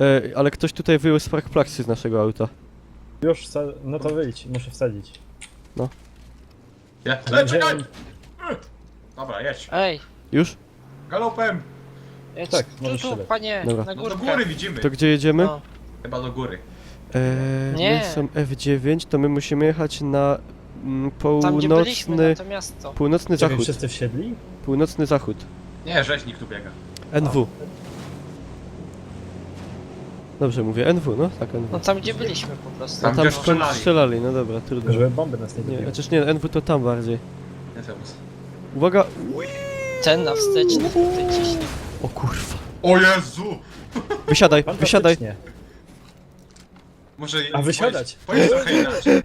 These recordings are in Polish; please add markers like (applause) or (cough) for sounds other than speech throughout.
E, ale ktoś tutaj wyjął spark plaksy z naszego auta. Już, no to wyjdź, muszę wsadzić. Ja, Że- le, czekaj! Dobra, jedź. Ej, Już? Galopem! jedź Tak, tu, możesz tu, panie, Dobra. na No do górkę. góry widzimy. To gdzie jedziemy? No. Chyba do góry. E, Nie. My są F9, to my musimy jechać na mm, Tam gdzie byliśmy, północny, na to miasto. północny Czekaj, zachód. wszyscy wsiedli? Północny zachód. Nie, rzeźnik tu biega. NW. Dobrze mówię, NW, no tak NW. No tam gdzie byliśmy po prostu. A Tam, tam gdzie skąd strzelali. strzelali, no dobra, trudno. Żeby bomby nas nie Nie, dobiły. chociaż nie, NW to tam bardziej. Nie teraz. Uwaga! Ten na wsteczny, ty ciśnie. O kurwa. O Jezu! Wysiadaj, (laughs) wysiadaj! Fantastycznie. Muszę A wysiadać. Pojedź trochę inaczej.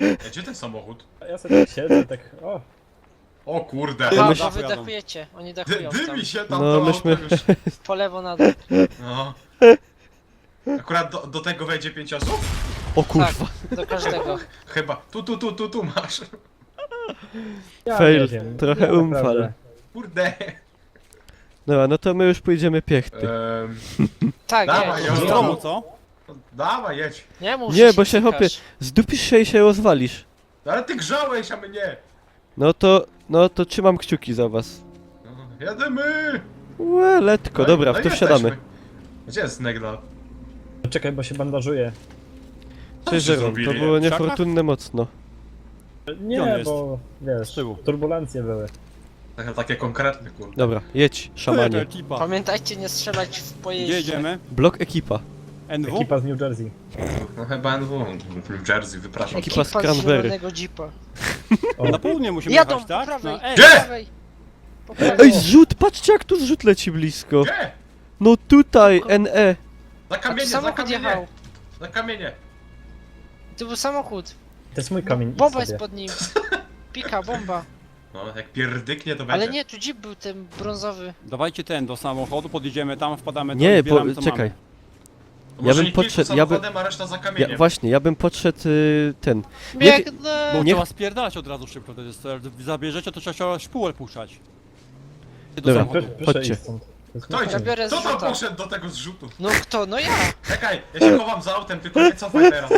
Ej, Gdzie ten samochód? A ja sobie tak siedzę, tak, o, O kurde. Ja bo wy dachujecie, oni Dy, dachują tam. dymi się tam No, to myśmy- auto już. Po lewo na dół. No. (laughs) Akurat do, do tego wejdzie pięć osób? O kurwa. Do każdego. (laughs) Chyba. Tu, tu, tu, tu, tu masz. ja Fail, nie wiem. trochę Ja umfal. naprawdę. Kurde. Dobra, no to my już pójdziemy piechty. Ehm, Tak, Dawaj, nie, mów- co? dawaj, jedź. nie mów, Nie, bo się, cykasz. hopie- Zdupisz się i się rozwalisz. No Ale ty grzałeś, a my nie. No to, no to trzymam kciuki za was. No, Jedziemy. Łe, letko, No i- dobra, no w i to jesteśmy. wsiadamy. Gdzie jest Negla? Czekaj, bo się bandażuję. Co Cześć, żeście Żeron, to zrobili? było niefortunne mocno. Gdzie on Nie, jest? bo wiesz, Z tyłu. turbulencje były. Takie, takie konkretne, kurde. Dobra, jedź, szamanie. ekipa. Pamiętajcie nie strzelać w Gdzie pojeździe. jedziemy? Blok ekipa. NW? Ekipa z New Jersey. No chyba NW, New Jersey, wypraszam. Ekipa z Ekipa z Cranberry. zielonego jeepa. O, Na południe musimy Jadą, jechać, po tak? prawej, No, po ej, Gdzie? prawej. Po prawej. Ej, zrzut, patrzcie jak tu zrzut leci blisko. Gdzie? No tutaj, NE. Za A tu kamienie, za samochód jechał. kamienie. Za kamienie. To był samochód. to jest mój kamień. idź Bomba jest sobie. pod nim. Pika, bomba. No, jak pierdyknie to będzie. Ale nie, tu jeep był ten brązowy. Dawajcie ten do samochodu, podjedziemy tam, wpadamy tam Nie, zbieramy, bo co czekaj. To ja może bym niech kilku podszedł- ja bym- samochodem, a reszta za kamieniem. Ja, właśnie, ja bym podszedł y, ten. Nie- mamy. Bo Biegnę! Nie- trzeba spierdalać od razu szybko, to jest, jak zabierzecie to trzeba szpółę puszczać. Do Dobra. samochodu. Proszę Chodźcie. iść stąd. To Kto idzie? Biorę Kto tam zrzuta. poszedł do tego zrzutu? No kto? No ja! Czekaj, ja się chowam za autem, tylko nie cofaj teraz.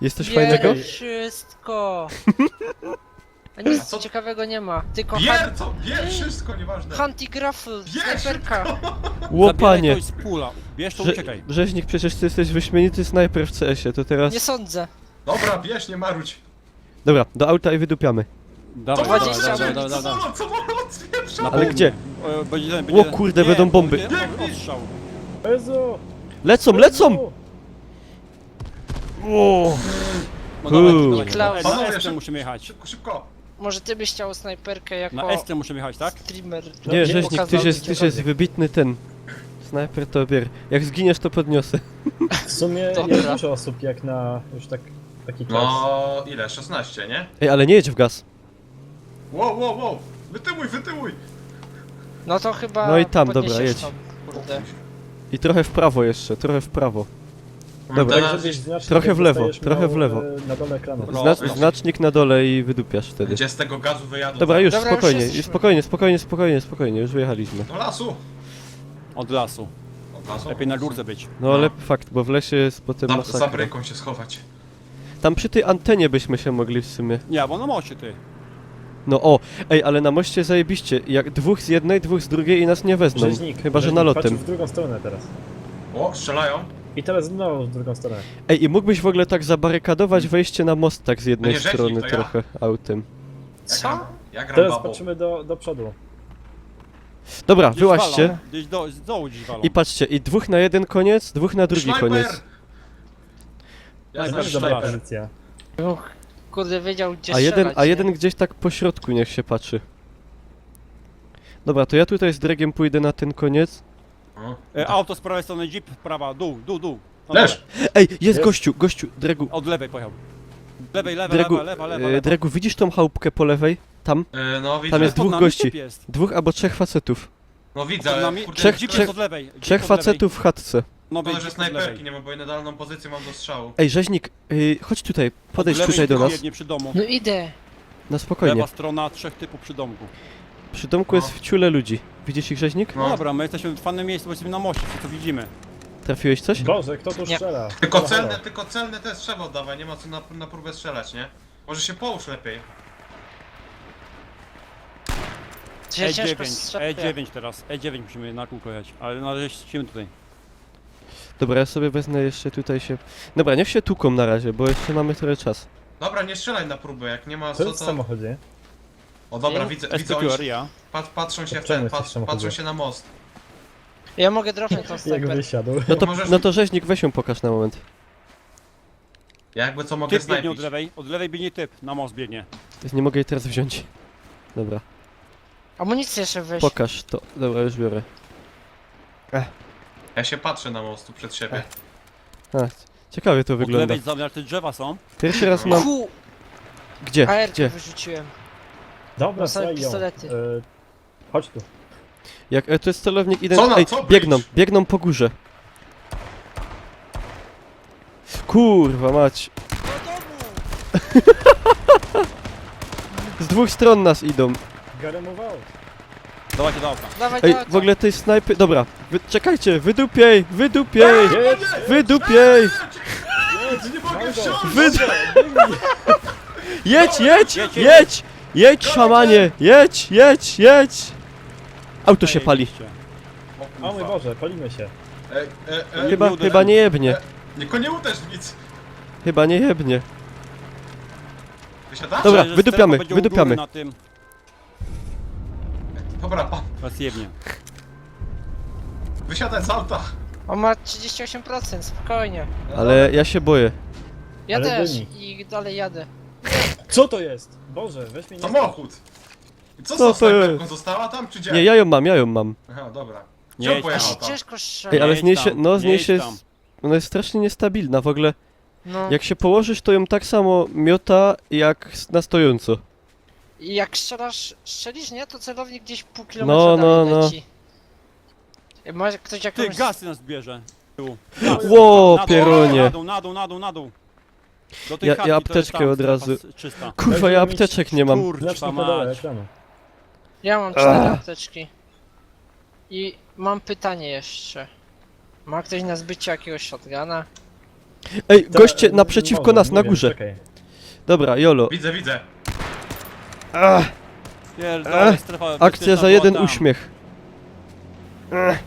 Jest coś Bierę fajnego? wszystko! A nic A co- ciekawego nie ma. Tylko Bier, co? Bier, wszystko, nieważne. Hunty Graffle, Bierz snajperka. Zabieraj Łopanie. kogoś z pula. Bierz to uciekaj. Rzeźnik, przecież ty jesteś wyśmienity snajper w CS-ie, to teraz... Nie sądzę. Dobra, bierz, nie marudź. Dobra, do auta i wydupiamy. Dawaj, To dawaj, dwadzieścia dawaj, będzie, dawaj, dawaj. samolot, samolot, spieprza. Na Ale południe. gdzie? E, Będzie, O będzie... kurde, będą bomby. będzie Ostrzał. Jezu! Lecą, lecą! O! No dawaj, Uuu. dawaj, Klałem. Na Panowie, szybko. musimy jechać. Szybko, szybko. Może ty byś chciał snajperkę jako Na Eskę musimy jechać, tak? streamer. Nie, żeby rzeźnik, pokazał tyś jest, tyś jest wybitny ten... Snajper to bier. Jak zginiesz, to podniosę. W sumie Dobra. jest dużo osób jak na już tak taki klas. No, ile? 16, nie? Ej, ale nie jedź w gaz. Wow, wow, wow. Wytyłuj, wytyłuj. No to chyba No i tam, dobra, podniesiesz jedź. Kurde. I trochę w prawo jeszcze, trochę w prawo. Dobra. Tak, żebyś Trochę jak w lewo, dostajesz trochę w lewo. e, Na dole ekranu. Znacz, No. znacznik na dole i wydupiasz wtedy. Gdzie z tego gazu wyjadą? Dobra, już, Dobra, już spokojnie, jesteśmy. spokojnie, spokojnie, spokojnie, spokojnie, już wyjechaliśmy. Do lasu. Od lasu. Od lasu. Lepiej na górce być. No No. ale fakt, bo w lesie jest potem Za, za masakra. bryką się schować. Tam przy tej antenie byśmy się mogli w sumie. Nie, bo na moście ty. No o, ej, ale na moście zajebiście. Jak dwóch z jednej, dwóch z drugiej i nas nie wezmą. Rzeźnik, Chyba, że rzeźnik, nalotem. Patrz w drugą stronę teraz. O, strzelają. I teraz znowu w drugą stronę. Ej, i mógłbyś w ogóle tak zabarykadować wejście na most tak z jednej nie rzeźnik, strony to ja. trochę autem. Ja Co? gram, ja gram Teraz babą. patrzymy do, do przodu. Dobra, Gdzieś wyłaźcie. walą, Gdzieś do, z dołu gdzieś walą. I patrzcie, i dwóch na jeden koniec, dwóch na drugi Snajper! koniec. Ja znam Bardzo dobra pozycja. Uch, Kurde, wiedział gdzie A jeden, strzelać, a nie? jeden gdzieś tak po środku niech się patrzy. Dobra, to ja tutaj z Dregiem pójdę na ten koniec. O. E, auto z prawej strony, jeep, prawa, dół, dół, dół. Na Leż! Ej, jest, Jest? gościu, gościu, Dregu. Od lewej pojechał. Lewej, lewa, Dregu, lewa, lewa, lewa, e, lewa. Dregu, widzisz tą chałupkę po lewej? Tam? E, no widzę. Tam jest dwóch gości. jest. Dwóch albo trzech facetów. No widzę, Pod ale nami kurde, Trzech- jeep trzech- jest od lewej. jeep Trzech od lewej. facetów w chatce. Nowy Szkoda, że od lewej. snajperki nie ma, bo idealną pozycję mam do strzału. Ej, rzeźnik, y, chodź tutaj, podejdź Od lewej tutaj do nas. jednie przy domu. No idę. Na spokojnie. Lewa strona, trzech typów przy domku. Przy domku No. jest w ciule ludzi. Widzisz ich rzeźnik? No No. dobra, my jesteśmy w fanym miejscu, bo jesteśmy na moście, wszystko widzimy. Trafiłeś coś? Boże, kto tu Nie. strzela? Tylko Halo, halo. celne, tylko celne te strzały oddawaj, nie ma co na, na próbę strzelać, nie? Może się połóż lepiej. Cię ciężko E9, strzelić. E9 teraz, E9 musimy na kółko jechać, ale na razie siedzimy tutaj. Dobra, ja sobie wezmę jeszcze tutaj się... Dobra, niech się tuką na razie, bo jeszcze mamy trochę czas. Dobra, nie strzelaj na próbę, jak nie ma Co co jest w to... samochodzie? O dobra, Nie? widzę, widzę, oni się, SPQR, ja. pat, patrzą się w Czemu ten, jesteś pat, samochodzie? patrzą się na most. Ja mogę dropnąć (laughs) tą Jak wysiadł. No to, możesz- no to rzeźnik weź ją pokaż na moment. Ja jakby co mogę Typ biegnie od snajpić. lewej, od lewej biegnie typ, na most biegnie. Więc nie mogę jej teraz wziąć. Dobra, Amunicję jeszcze weź. pokaż to. Dobra, już biorę. Ja się patrzę na mostu przed siebie. A, ciekawie to wygląda. lewej zamiar te drzewa są. Pierwszy raz mam... Ku, Gdzie? AR Gdzie? wyrzuciłem. Dobra, ją. pistolety. E, Chodź tu. Jak e, to jest celownik Co na- Ej, co biegną, bridge? biegną po górze. Kurwa mać. (laughs) Z dwóch stron nas idą. Garemował. Dawajcie do auta. Dawaj, Ej, dawaj, w ogóle tej snajpy... Dobra, wy... czekajcie, wydupiej, wydupiej, wydupiej! Nie mogę wsiąść! Wy... Jedź, jedź, Jedź, jedź. szamanie! Jedź, jedź, jedź! Auto się pali. O, mój. Boże, palimy się. E, e, e, Chyba, nie chyba nie jebnie. Tylko nie uderz nic. Chyba nie jebnie. Wysiadasz? Dobra, Że wydupiamy, strefa będzie u góry wydupiamy. Na tym, Dobra, pan. was jebnie. Wysiadaj z auta. On ma 38%, spokojnie. Ale ja się boję. Ja Ale też dymi. i dalej jadę. Co to jest? Boże, weź mnie nie... Samochód. I co z Co to jest? Została tam czy gdzie? Nie, ja ją mam, ja ją mam. Aha, dobra. Nie Gdzie pojechał tam? ciężko Ej, ale z niej się, tam, no z nie niej jedź się, tam. ona jest strasznie niestabilna w ogóle. No. Jak się położysz, to ją tak samo miota jak s- na stojąco. I jak strzelasz, strzelisz, nie? To celownik gdzieś pół No, kilometra no, dalej no. leci. Ej, Może ktoś Ty, jakąś... gasy nas bierze. Ło, Na dół, pierunie. Na dół, na dół, na dół, na dół. Do tej Ja- chatki, ja to jest apteczkę tam od strefa razu. s- Czysta. Kurwa, ja apteczek nie mam. Dole mać. Ja mam cztery Ach. apteczki. I mam pytanie jeszcze. Ma ktoś na zbycie jakiegoś shotguna? Ej, goście naprzeciwko nas, na górze. Dobra, Jolo. Widzę, widzę. Ach, Pierdolę, Ech, strefa akcja bezpieczna za była jeden tam. uśmiech. Ech,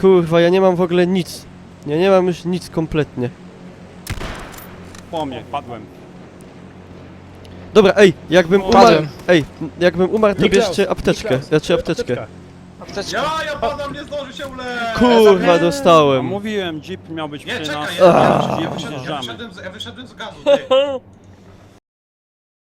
Kurwa, ja nie mam w ogóle nic. Ja nie mam już nic kompletnie. Po mnie, padłem. Dobra, ej, jakbym O, umarł. Padłem. Ej, jakbym umarł, to Niklaus, bierzcie apteczkę. Niklaus, Znaczy apteczkę. Apteczka. Ja, ja padam, nie zdąży się uleczyć. Kurwa, dostałem. mówiłem, jeep miał być Nie, przy czekaj, nas. ja, ja, ja, wyszedłem, ja, wyszedłem z, ja wyszedłem z gazu, ty. (laughs)